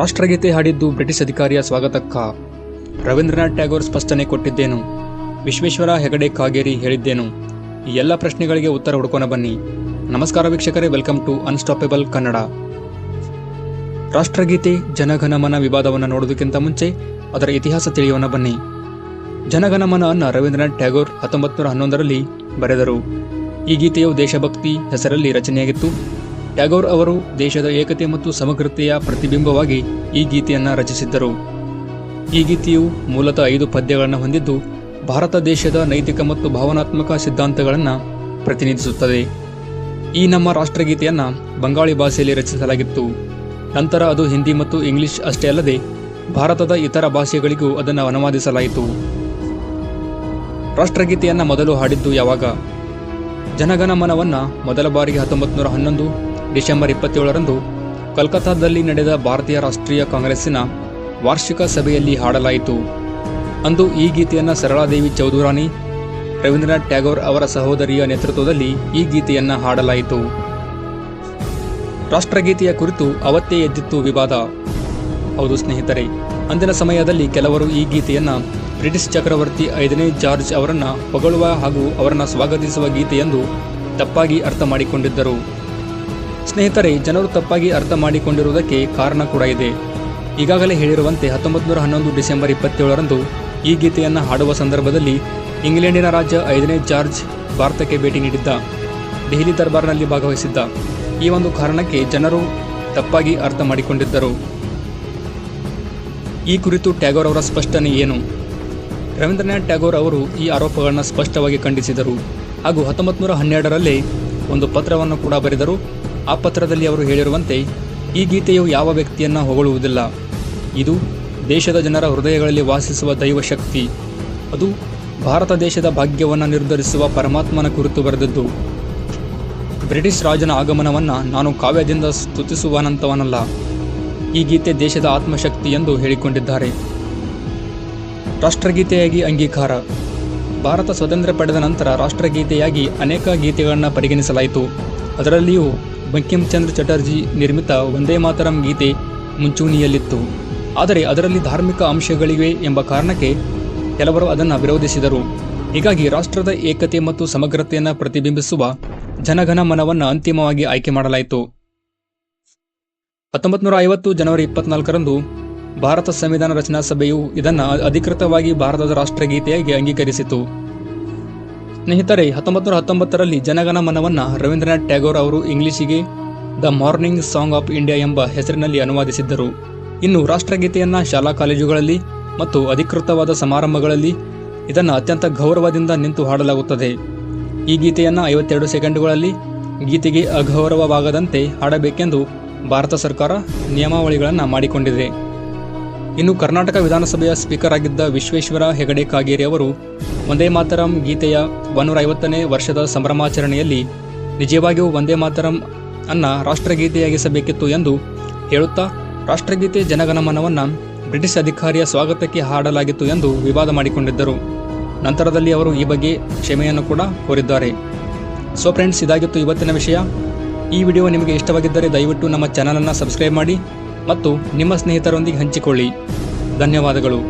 ರಾಷ್ಟ್ರಗೀತೆ ಹಾಡಿದ್ದು ಬ್ರಿಟಿಷ್ ಅಧಿಕಾರಿಯ ಸ್ವಾಗತಕ್ಕ. ರವೀಂದ್ರನಾಥ್ ಟ್ಯಾಗೋರ್ ಸ್ಪಷ್ಟನೆ ಕೊಟ್ಟಿದ್ದೇನು. ವಿಶ್ವೇಶ್ವರ ಹೆಗಡೆ ಕಾಗೇರಿ ಹೇಳಿದ್ದೇನು. ಈ ಎಲ್ಲ ಪ್ರಶ್ನೆಗಳಿಗೆ ಉತ್ತರ ಹುಡ್ಕೋಣ ಬನ್ನಿ. ನಮಸ್ಕಾರ ವೀಕ್ಷಕರೇ, ವೆಲ್ಕಮ್ ಟು ಅನ್ಸ್ಟಾಪೇಬಲ್ ಕನ್ನಡ. ರಾಷ್ಟ್ರಗೀತೆ ಜನಗಣಮನ ವಿವಾದವನ್ನು ನೋಡೋದಕ್ಕಿಂತ ಮುಂಚೆ ಅದರ ಇತಿಹಾಸ ತಿಳಿಯೋಣ ಬನ್ನಿ. ಜನಗಣಮನ ಅನ್ನ ರವೀಂದ್ರನಾಥ್ ಟ್ಯಾಗೋರ್ ಹತ್ತೊಂಬತ್ತು ನೂರ ಹನ್ನೊಂದರಲ್ಲಿ ಬರೆದರು. ಈ ಗೀತೆಯು ದೇಶಭಕ್ತಿ, ಹೆಸರಲ್ಲಿ ರಚನೆಯಾಗಿತ್ತು. ಟ್ಯಾಗೋರ್ ಅವರು ದೇಶದ ಏಕತೆ ಮತ್ತು ಸಮಗ್ರತೆಯ ಪ್ರತಿಬಿಂಬವಾಗಿ ಈ ಗೀತೆಯನ್ನು ರಚಿಸಿದ್ದರು. ಈ ಗೀತೆಯು ಮೂಲತಃ ಐದು ಪದ್ಯಗಳನ್ನು ಹೊಂದಿದ್ದು, ಭಾರತ ದೇಶದ ನೈತಿಕ ಮತ್ತು ಭಾವನಾತ್ಮಕ ಸಿದ್ಧಾಂತಗಳನ್ನು ಪ್ರತಿನಿಧಿಸುತ್ತದೆ. ಈ ನಮ್ಮ ರಾಷ್ಟ್ರಗೀತೆಯನ್ನು ಬಂಗಾಳಿ ಭಾಷೆಯಲ್ಲಿ ರಚಿಸಲಾಗಿತ್ತು. ನಂತರ ಅದು ಹಿಂದಿ ಮತ್ತು ಇಂಗ್ಲಿಷ್ ಅಷ್ಟೇ ಅಲ್ಲದೆ, ಭಾರತದ ಇತರ ಭಾಷೆಗಳಿಗೂ ಅದನ್ನು ಅನುವಾದಿಸಲಾಯಿತು. ರಾಷ್ಟ್ರಗೀತೆಯನ್ನು ಮೊದಲು ಹಾಡಿದ್ದು ಯಾವಾಗ? ಜನಗಣಮನವನ್ನು ಮೊದಲ ಬಾರಿಗೆ ಹತ್ತೊಂಬತ್ತು ನೂರ ಹನ್ನೊಂದು ಡಿಸೆಂಬರ್ ಇಪ್ಪತ್ತೇಳರಂದು ಕಲ್ಕತ್ತಾದಲ್ಲಿ ನಡೆದ ಭಾರತೀಯ ರಾಷ್ಟ್ರೀಯ ಕಾಂಗ್ರೆಸ್ಸಿನ ವಾರ್ಷಿಕ ಸಭೆಯಲ್ಲಿ ಹಾಡಲಾಯಿತು. ಅಂದು ಈ ಗೀತೆಯನ್ನು ಸರಳಾದೇವಿ ಚೌಧುರಾಣಿ, ರವೀಂದ್ರನಾಥ್ ಟ್ಯಾಗೋರ್ ಅವರ ಸಹೋದರಿಯ ನೇತೃತ್ವದಲ್ಲಿ ಈ ಗೀತೆಯನ್ನು ಹಾಡಲಾಯಿತು. ರಾಷ್ಟ್ರಗೀತೆಯ ಕುರಿತು ಅವತ್ತೇ ಎದ್ದಿತ್ತು ವಿವಾದ. ಹೌದು ಸ್ನೇಹಿತರೆ, ಅಂದಿನ ಸಮಯದಲ್ಲಿ ಕೆಲವರು ಈ ಗೀತೆಯನ್ನು ಬ್ರಿಟಿಷ್ ಚಕ್ರವರ್ತಿ ಐದನೇ ಜಾರ್ಜ್ ಅವರನ್ನು ಹೊಗಳುವ ಹಾಗೂ ಅವರನ್ನು ಸ್ವಾಗತಿಸುವ ಗೀತೆಯೆಂದು ತಪ್ಪಾಗಿ ಅರ್ಥ ಮಾಡಿಕೊಂಡಿದ್ದರು. ಸ್ನೇಹಿತರೆ, ಜನರು ತಪ್ಪಾಗಿ ಅರ್ಥ ಮಾಡಿಕೊಂಡಿರುವುದಕ್ಕೆ ಕಾರಣ ಕೂಡ ಇದೆ. ಈಗಾಗಲೇ ಹೇಳಿರುವಂತೆ ಹತ್ತೊಂಬತ್ತು ನೂರ ಹನ್ನೊಂದು ಡಿಸೆಂಬರ್ ಇಪ್ಪತ್ತೇಳರಂದು ಈ ಗೀತೆಯನ್ನು ಹಾಡುವ ಸಂದರ್ಭದಲ್ಲಿ ಇಂಗ್ಲೆಂಡಿನ ರಾಜ್ಯ ಐದನೇ ಜಾರ್ಜ್ ಭಾರತಕ್ಕೆ ಭೇಟಿ ನೀಡಿದ್ದ, ದೆಹಲಿ ದರ್ಬಾರ್ನಲ್ಲಿ ಭಾಗವಹಿಸಿದ್ದ. ಈ ಒಂದು ಕಾರಣಕ್ಕೆ ಜನರು ತಪ್ಪಾಗಿ ಅರ್ಥ ಮಾಡಿಕೊಂಡಿದ್ದರು. ಈ ಕುರಿತು ಟ್ಯಾಗೋರ್ ಅವರ ಸ್ಪಷ್ಟನೆ ಏನು? ರವೀಂದ್ರನಾಥ್ ಟ್ಯಾಗೋರ್ ಅವರು ಈ ಆರೋಪಗಳನ್ನು ಸ್ಪಷ್ಟವಾಗಿ ಖಂಡಿಸಿದರು. ಹಾಗೂ ಹತ್ತೊಂಬತ್ತು ನೂರ ಹನ್ನೆರಡರಲ್ಲೇ ಒಂದು ಪತ್ರವನ್ನು ಕೂಡ ಬರೆದರು. ಆ ಪತ್ರದಲ್ಲಿ ಅವರು ಹೇಳಿರುವಂತೆ, ಈ ಗೀತೆಯು ಯಾವ ವ್ಯಕ್ತಿಯನ್ನ ಹೊಗಳುವುದಿಲ್ಲ. ಇದು ದೇಶದ ಜನರ ಹೃದಯಗಳಲ್ಲಿ ವಾಸಿಸುವ ದೈವಶಕ್ತಿ ಅದು ಭಾರತ ದೇಶದ ಭಾಗ್ಯವನ್ನು ನಿರ್ಧರಿಸುವ ಪರಮಾತ್ಮನ ಕುರಿತು ಬರೆದದ್ದು. ಬ್ರಿಟಿಷ್ ರಾಜನ ಆಗಮನವನ್ನು ನಾನು ಕಾವ್ಯದಿಂದ ಸ್ತುತಿಸುವನಂತವನಲ್ಲ. ಈ ಗೀತೆ ದೇಶದ ಆತ್ಮಶಕ್ತಿ ಎಂದು ಹೇಳಿಕೊಂಡಿದ್ದಾರೆ. ರಾಷ್ಟ್ರಗೀತೆಯಾಗಿ ಅಂಗೀಕಾರ. ಭಾರತ ಸ್ವಾತಂತ್ರ್ಯ ಪಡೆದ ನಂತರ ರಾಷ್ಟ್ರಗೀತೆಯಾಗಿ ಅನೇಕ ಗೀತೆಗಳನ್ನು ಪರಿಗಣಿಸಲಾಯಿತು. ಅದರಲ್ಲಿಯೂ ಬಂಕಿಂಚಂದ್ರ ಚಟರ್ಜಿ ನಿರ್ಮಿತ ವಂದೇ ಮಾತರಂ ಗೀತೆ ಮುಂಚೂಣಿಯಲ್ಲಿತ್ತು. ಆದರೆ ಅದರಲ್ಲಿ ಧಾರ್ಮಿಕ ಅಂಶಗಳಿವೆ ಎಂಬ ಕಾರಣಕ್ಕೆ ಕೆಲವರು ಅದನ್ನು ವಿರೋಧಿಸಿದರು. ಹೀಗಾಗಿ ರಾಷ್ಟ್ರದ ಏಕತೆ ಮತ್ತು ಸಮಗ್ರತೆಯನ್ನು ಪ್ರತಿಬಿಂಬಿಸುವ ಜನಘನ ಮನವನ್ನು ಅಂತಿಮವಾಗಿ ಆಯ್ಕೆ ಮಾಡಲಾಯಿತು. ಹತ್ತೊಂಬತ್ತು ನೂರ ಐವತ್ತು ಜನವರಿ ಇಪ್ಪತ್ನಾಲ್ಕರಂದು ಭಾರತ ಸಂವಿಧಾನ ರಚನಾ ಸಭೆಯು ಇದನ್ನು ಅಧಿಕೃತವಾಗಿ ಭಾರತದ ರಾಷ್ಟ್ರಗೀತೆಯಾಗಿ ಅಂಗೀಕರಿಸಿತು. ಸ್ನೇಹಿತರೆ ಹತ್ತೊಂಬತ್ತು ನೂರ ಹತ್ತೊಂಬತ್ತರಲ್ಲಿ ಜನಗಣ ಮನವನ್ನು ರವೀಂದ್ರನಾಥ್ ಟ್ಯಾಗೋರ್ ಅವರು ಇಂಗ್ಲಿಷಿಗೆ the morning song of India ಎಂಬ ಹೆಸರಿನಲ್ಲಿ ಅನುವಾದಿಸಿದ್ದರು. ಇನ್ನು ರಾಷ್ಟ್ರಗೀತೆಯನ್ನು ಶಾಲಾ ಕಾಲೇಜುಗಳಲ್ಲಿ ಮತ್ತು ಅಧಿಕೃತವಾದ ಸಮಾರಂಭಗಳಲ್ಲಿ ಇದನ್ನು ಅತ್ಯಂತ ಗೌರವದಿಂದ ನಿಂತು ಹಾಡಲಾಗುತ್ತದೆ. ಈ ಗೀತೆಯನ್ನು ಐವತ್ತೆರಡು ಸೆಕೆಂಡುಗಳಲ್ಲಿ ಗೀತೆಗೆ ಅಗೌರವವಾಗದಂತೆ ಹಾಡಬೇಕೆಂದು ಭಾರತ ಸರ್ಕಾರ ನಿಯಮಾವಳಿಗಳನ್ನು ಮಾಡಿಕೊಂಡಿದೆ. ಇನ್ನು ಕರ್ನಾಟಕ ವಿಧಾನಸಭೆಯ ಸ್ಪೀಕರ್ ಆಗಿದ್ದ ವಿಶ್ವೇಶ್ವರ ಹೆಗಡೆ ಕಾಗೇರಿ ಅವರು ವಂದೇ ಮಾತರಂ ಗೀತೆಯ ಒನ್ನೂರ ಐವತ್ತನೇ ವರ್ಷದ ಸಂಭ್ರಮಾಚರಣೆಯಲ್ಲಿ ನಿಜವಾಗಿಯೂ ವಂದೇ ಮಾತರಂ ಅನ್ನ ರಾಷ್ಟ್ರಗೀತೆಯಾಗಿಸಬೇಕಿತ್ತು ಎಂದು ಹೇಳುತ್ತಾ ರಾಷ್ಟ್ರಗೀತೆ ಜನಗಣಮನವನ್ನು ಬ್ರಿಟಿಷ್ ಅಧಿಕಾರಿಯ ಸ್ವಾಗತಕ್ಕೆ ಹಾಡಲಾಗಿತ್ತು ಎಂದು ವಿವಾದ ಮಾಡಿಕೊಂಡಿದ್ದರು. ನಂತರದಲ್ಲಿ ಅವರು ಈ ಬಗ್ಗೆ ಕ್ಷಮೆಯನ್ನು ಕೂಡ ಕೋರಿದ್ದಾರೆ. ಸೊ ಫ್ರೆಂಡ್ಸ್ ಇದಾಗಿತ್ತು ಇವತ್ತಿನ ವಿಷಯ. ಈ ವಿಡಿಯೋ ನಿಮಗೆ ಇಷ್ಟವಾಗಿದ್ದರೆ ದಯವಿಟ್ಟು ನಮ್ಮ ಚಾನಲನ್ನು ಸಬ್ಸ್ಕ್ರೈಬ್ ಮಾಡಿ ಮತ್ತು ನಿಮ್ಮ ಸ್ನೇಹಿತರೊಂದಿಗೆ ಹಂಚಿಕೊಳ್ಳಿ. ಧನ್ಯವಾದಗಳು.